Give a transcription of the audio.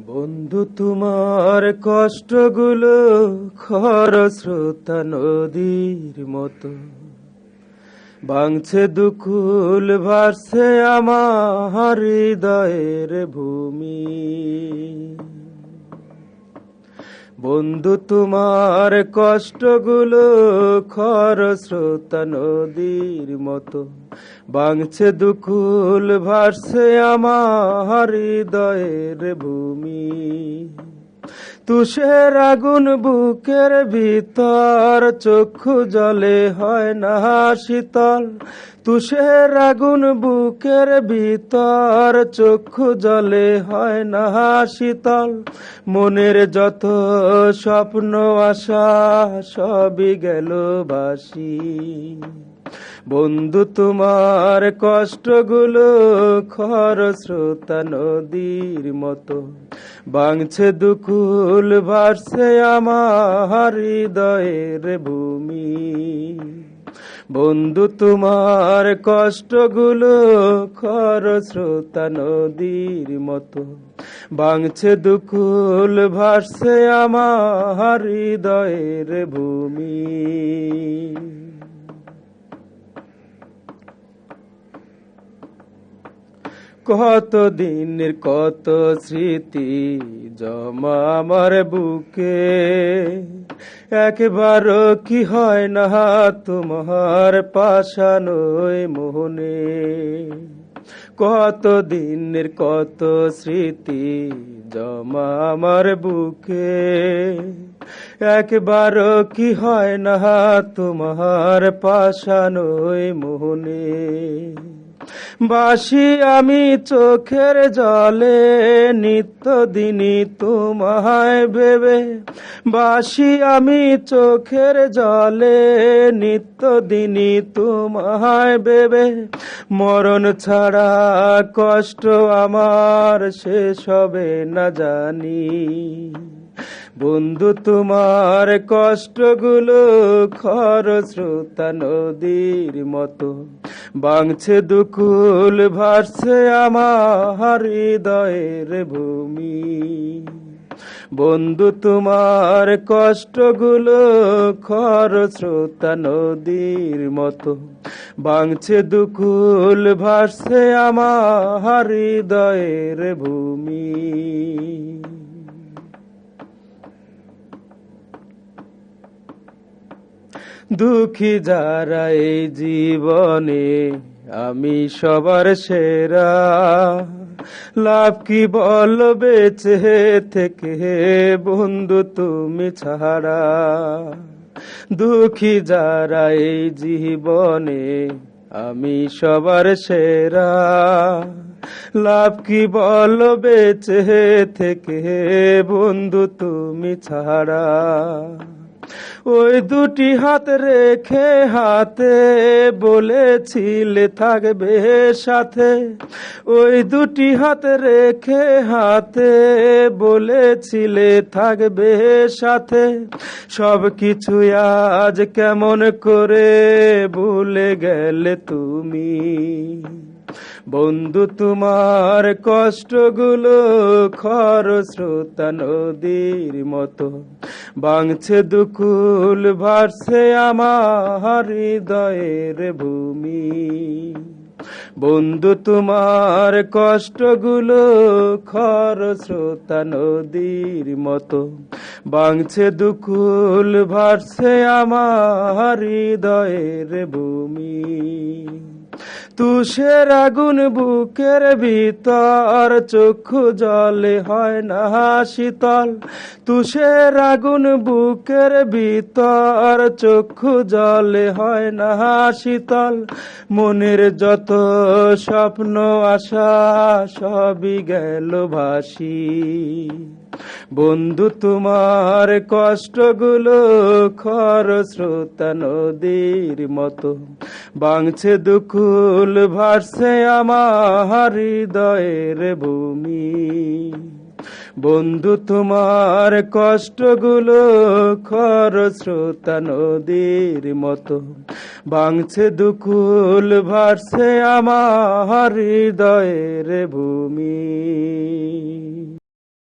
বন্ধু, তোমার কষ্টগুলো খর স্রোতা নদীর মতো। বাংছে দুকুল, ভাসছে আমার হৃদয়ের ভূমি। বন্ধু, তোমার কষ্টগুলো খর স্রোতা নদীর মতো। বাংছে দুকুল, ভাসছে আমার হৃদয়ের ভূমি। তুষের আগুন বুকের ভিতর, চক্ষু জলে হয় না শীতল। তুষের আগুন বুকের ভিতর, চক্ষু জলে হয় না শীতল। মনের যত স্বপ্ন, আশা, সবই গেল বাসি বন্ধু, তোমার কষ্টগুলো খর স্রোতা নদীর মতো। বাংছে দুকুল, ভাসছে আমার হৃদয়ের ভূমি। বন্ধু, তোমার কষ্টগুলো খর স্রোতা নদীর মতো। বাংছে দুকুল, ভাসছে আমার হৃদয়ের ভূমি। কত দিনের কত স্মৃতি জমা আমার বুকে? একবার কি হয় না তোমার পাশানোয় মোহনে? কত দিনের কত স্মৃতি জমা আমার বুকে? একবার কি হয় না তোমার পাশানোয় মোহনে? বাসি আমি চোখের জলে নিত্য দিনই তোমায় ভেবে। বাসি আমি চোখের জলে নিত্য দিনই তোমায় ভেবে। মরণ ছাড়া কষ্ট আমার শেষ হবে না জানি। বন্ধু, তোমার কষ্টগুলো খর স্রোতা নদীর মতো। বাংছে দুকুল, ভাসছে আমার হৃদয়ের ভূমি। বন্ধু, তোমার কষ্টগুলো খর স্রোতা নদীর মতো। বাংছে দুকুল, ভাসছে আমার হৃদয়ের ভূমি। দুঃখী যারা এই জীবনে, আমি সবার সেরা। লাভ কি বল, বেঁচে থেকে বন্ধু তুমি ছাড়া। দুঃখী যারা এই জীবনে, আমি সবার সেরা। লাভ কি বল, বেঁচে থেকে বন্ধু তুমি ছাড়া। ওই দুটি হাত রেখে হাতে বলেছিলে থাকবে সাথে। ওই দুটি হাত রেখে হাতে বলেছিলে থাকবে সাথে। সব কিছু আজ কেমন করে ভুলে গেলে তুমি? বন্ধু, তোমার কষ্টগুলো খর স্রোতা নদীর মতো। বাংছে দুকুল, ভাসছে আমার হৃদয়ের ভূমি। বন্ধু, তোমার কষ্টগুলো খর স্রোতা নদীর মতো। বাংছে দুকুল, ভাসছে আমার হৃদয়ের ভূমি। তুষের আগুন বুকের ভিতর চক্ষু জলে হয় না শীতল। তুষের আগুন বুকের ভিতর চক্ষু জলে হয় না শীতল। মনের যত স্বপ্ন, আশা, সবই গেল ভাসি। বন্ধু, তোমার কষ্টগুলো খর স্রোতা নদীর মতো। বাংছে দুকুল, ভাসছে আমার হৃদয়ের ভূমি। বন্ধু, তোমার কষ্টগুলো খর স্রোতা নদীর মতো। বাংছে দুকুল, ভাসছে আমার হৃদয়ের ভূমি।